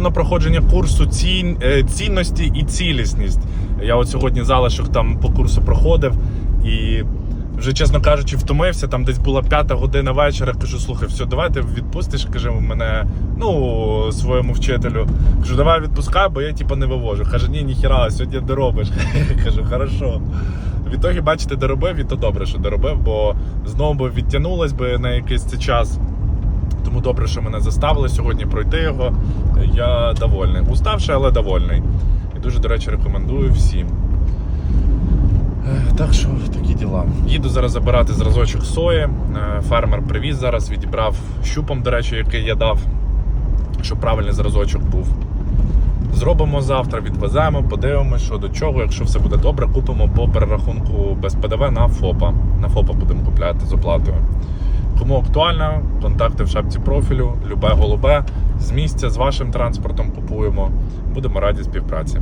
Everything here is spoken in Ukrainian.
На проходження курсу цін, е, цінності і цілісність. Я от сьогодні залишок там по курсу проходив і вже, чесно кажучи, втомився. Там десь була п'ята година вечора. Кажу, слухай, все, давай ти відпустиш, каже, мене ну, своєму вчителю. Кажу, давай відпускай, бо я типу, не вивожу. Каже, ні, ніхіра, сьогодні доробиш. Кажу, хорошо. В ітогі, бачите, доробив, і то добре, що доробив, бо знову відтягнулось би на якийсь цей час. Тому добре, що мене заставили сьогодні пройти його. Я довольний. Уставший, але довольний. І дуже, до речі, рекомендую всім. Так що такі діла. Їду зараз забирати зразочок сої. Е, Фермер привіз зараз, відібрав щупом, до речі, який я дав, щоб правильний зразочок був. Зробимо завтра, відвеземо, подивимося, що до чого. Якщо все буде добре, купимо по перерахунку без ПДВ на ФОПа. На ФОПа будемо купляти з оплатою. Кому актуально, контакти в шапці профілю, любе голубе. З місця з вашим транспортом купуємо. Будемо раді співпраці.